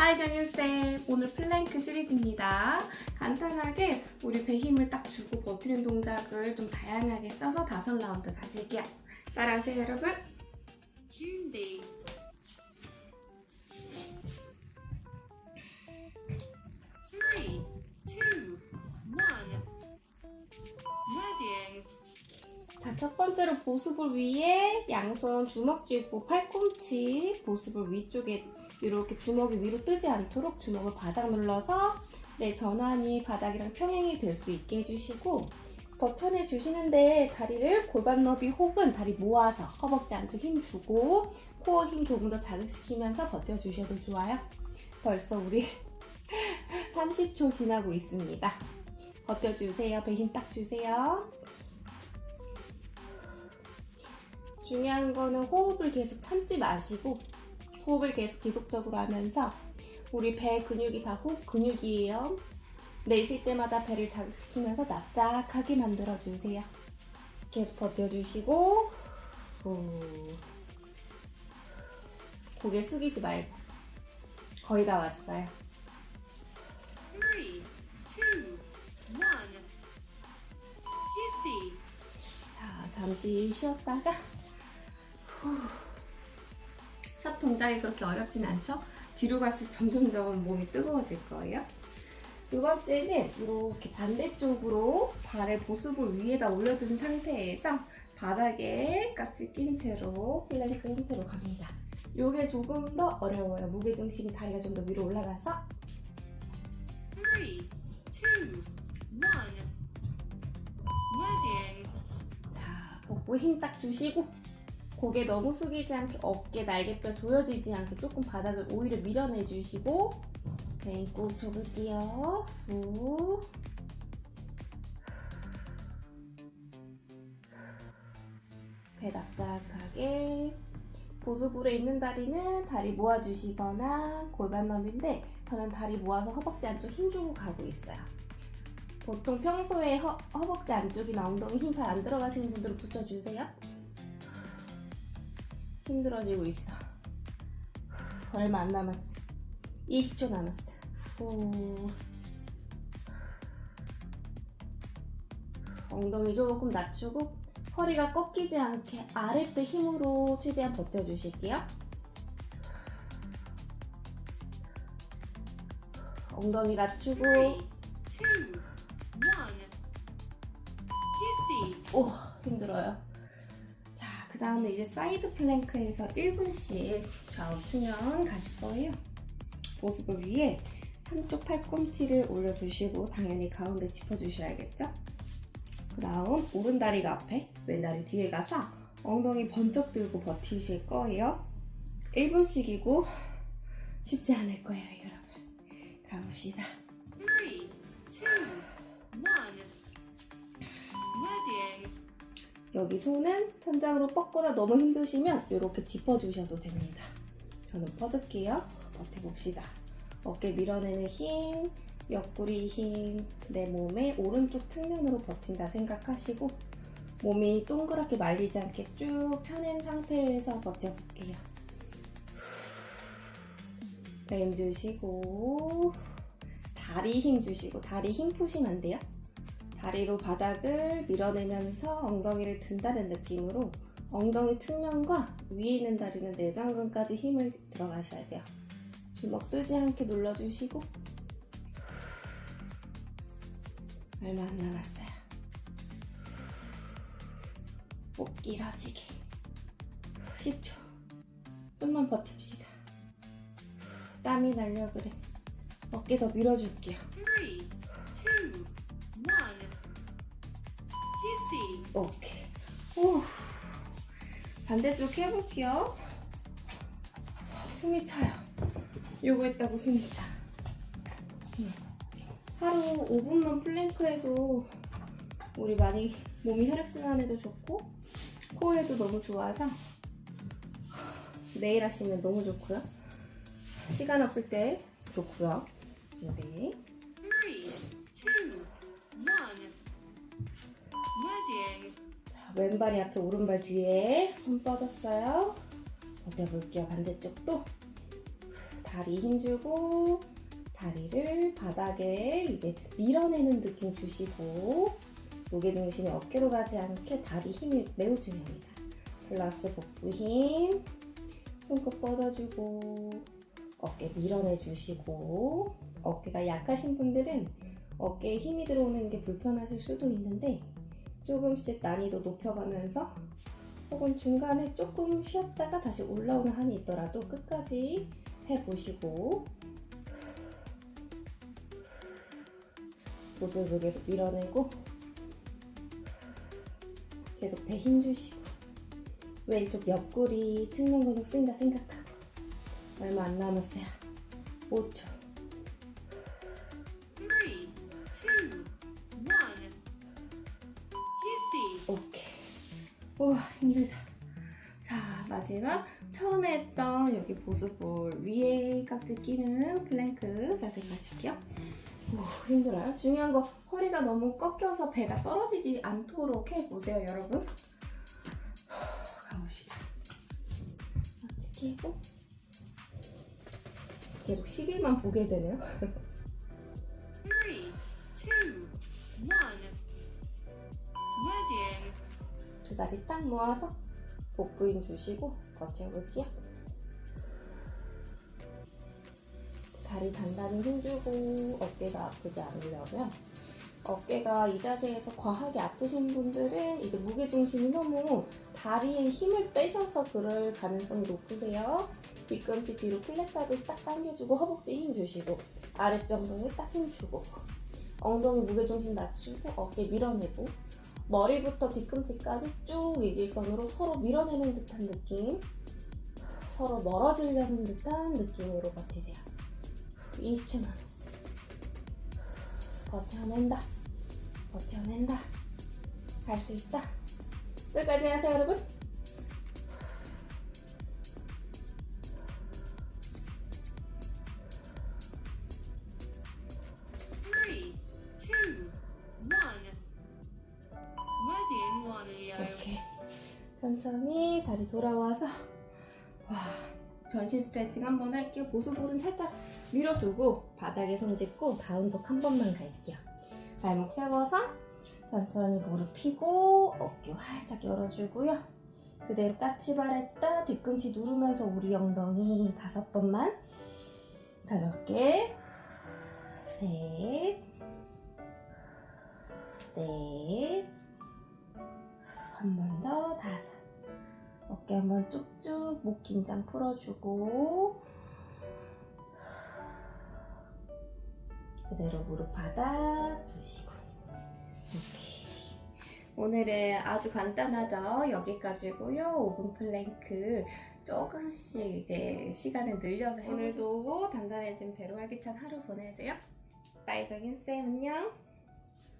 하이 정윤쌤. 오늘 플랭크 시리즈입니다. 간단하게 우리 배 힘을 딱 주고 버티는 동작을 좀 다양하게 써서 다섯 라운드 가실게요. 따라하세요 여러분. 준비. 자, 첫 번째로 보습을 위에 양손 주먹 쥐고 팔꿈치 보습을 위쪽에 이렇게 주먹이 위로 뜨지 않도록 주먹을 바닥 눌러서 네, 전환이 바닥이랑 평행이 될 수 있게 해주시고 버튼을 주시는데 다리를 골반 너비 혹은 다리 모아서 허벅지 안쪽 힘 주고 코어 힘 조금 더 자극시키면서 버텨주셔도 좋아요. 벌써 우리 30초 지나고 있습니다. 버텨주세요. 배 힘 딱 주세요. 중요한 거는 호흡을 계속 참지 마시고 호흡을 계속 지속적으로 하면서 우리 배 근육이 다 호흡 근육이에요. 내쉴 때마다 배를 자극시키면서 납작하게 만들어 주세요. 계속 버텨주시고 후. 고개 숙이지 말고 거의 다 왔어요. Three, two, one. Hissy. 자, 잠시 쉬었다가 후. 첫 동작이 그렇게 어렵진 않죠? 뒤로 갈수록 점점 점 몸이 뜨거워질 거예요. 두 번째는 이렇게 반대쪽으로 발을 보습을 위에다 올려둔 상태에서 바닥에 깍지 낀 채로 플랭크 형태로 갑니다. 이게 조금 더 어려워요. 무게중심이 다리가 좀 더 위로 올라가서 Three, two, one. Ready. 자, 복부 힘 딱 주시고 고개 너무 숙이지 않게 어깨 날개뼈 조여지지 않게 조금 바닥을 오히려 밀어내 주시고 배꾹 접을게요. 후. 배 납작하게 보수불에 있는 다리는 다리 모아주시거나 골반 너비인데 저는 다리 모아서 허벅지 안쪽 힘 주고 가고 있어요. 보통 평소에 허, 허벅지 안쪽이나 엉덩이 힘 잘 안 들어가시는 분들은 붙여주세요. 힘들어지고 있어. 얼마 안 남았어. 20초 남았어. 후. 엉덩이 조금 낮추고 허리가 꺾이지 않게 아랫배 힘으로 최대한 버텨주실게요. 엉덩이 낮추고. 오 힘들어요. 다음에 이제 사이드 플랭크에서 1분씩 좌우 측면 가실 거예요. 보습을 위에 한쪽 팔꿈치를 올려주시고 당연히 가운데 짚어주셔야겠죠? 그 다음 오른 다리가 앞에 왼 다리 뒤에 가서 엉덩이 번쩍 들고 버티실 거예요. 1분씩이고 쉽지 않을 거예요, 여러분. 가봅시다. 여기 손은 천장으로 뻗거나 너무 힘드시면 이렇게 짚어주셔도 됩니다. 저는 뻗을게요. 버텨봅시다. 어깨 밀어내는 힘, 옆구리 힘, 내 몸의 오른쪽 측면으로 버틴다 생각하시고 몸이 동그랗게 말리지 않게 쭉 펴낸 상태에서 버텨볼게요. 힘 주시고 다리 힘 주시고 다리 힘 푸시면 안 돼요. 다리로 바닥을 밀어내면서 엉덩이를 든다는 느낌으로 엉덩이 측면과 위에 있는 다리는 내장근까지 힘을 들어가셔야 돼요. 주먹 뜨지 않게 눌러주시고 얼마 안 남았어요. 목 길어지게 10초 좀만 버팁시다. 땀이 날려 그래. 어깨 더 밀어줄게요. 오. 반대쪽 해볼게요. 숨이 차요. 요거 했다고 숨이 차. 음. 하루 5분만 플랭크 해도 우리 많이 몸이 혈액순환에도 좋고 코에도 너무 좋아서 매일 하시면 너무 좋고요. 시간 없을 때 좋고요. 네. Three, 왼발이 앞에 오른발 뒤에 손 뻗었어요. 버텨볼게요. 반대쪽도 다리 힘주고 다리를 바닥에 이제 밀어내는 느낌 주시고 무게 중심이 어깨로 가지 않게 다리 힘이 매우 중요합니다. 플러스 복부 힘, 손끝 뻗어주고 어깨 밀어내 주시고 어깨가 약하신 분들은 어깨에 힘이 들어오는 게 불편하실 수도 있는데 조금씩 난이도 높여가면서 혹은 중간에 조금 쉬었다가 다시 올라오는 한이 있더라도 끝까지 해보시고 모습을 계속 밀어내고 계속 배 힘주시고 왼쪽 옆구리 측면 근육 쓰인다 생각하고 얼마 안 남았어요. 5초 우와 힘들다. 자 마지막. 처음에 했던 여기 보스볼 위에 깍지 끼는 플랭크 자세 가실게요. 오, 힘들어요. 중요한 거 허리가 너무 꺾여서 배가 떨어지지 않도록 해보세요 여러분. 가봅시다. 깍지 끼고 계속 시계만 보게 되네요 다리 딱 모아서 복부 힘 주시고 버텨볼게요. 다리 단단히 힘주고 어깨가 아프지 않으려면 어깨가 이 자세에서 과하게 아프신 분들은 이제 무게 중심이 너무 다리에 힘을 빼셔서 그럴 가능성이 높으세요. 뒤꿈치 뒤로 하듯이 딱 당겨주고 허벅지 힘 주시고 아랫변동에 딱 힘 주고 엉덩이 무게 중심 낮추고 어깨 밀어내고 머리부터 뒤꿈치까지 쭉 일직선으로 서로 밀어내는 듯한 느낌. 서로 멀어지려는 듯한 느낌으로 버티세요. 20초 남았어 버텨낸다. 버텨낸다. 할 수 있다. 끝까지 하세요 여러분 자리 돌아와서 와 전신 스트레칭 한번 할게요. 보수볼은 살짝 밀어두고 바닥에 손 짚고 다운독 한 번만 갈게요. 발목 세워서 천천히 무릎 펴고 어깨 활짝 열어주고요. 그대로 까치발 했다 뒤꿈치 누르면서 우리 엉덩이 다섯 번만 가볍게 셋, 넷, 어깨 한번 쭉쭉 목 긴장 풀어주고 그대로 무릎 바닥 두시고. 오늘은 아주 간단하죠? 여기까지고요. 5분 플랭크 조금씩 이제 시간을 늘려서 오늘도 단단해진 배로 활기찬 하루 보내세요. 빠이정인 쌤 안녕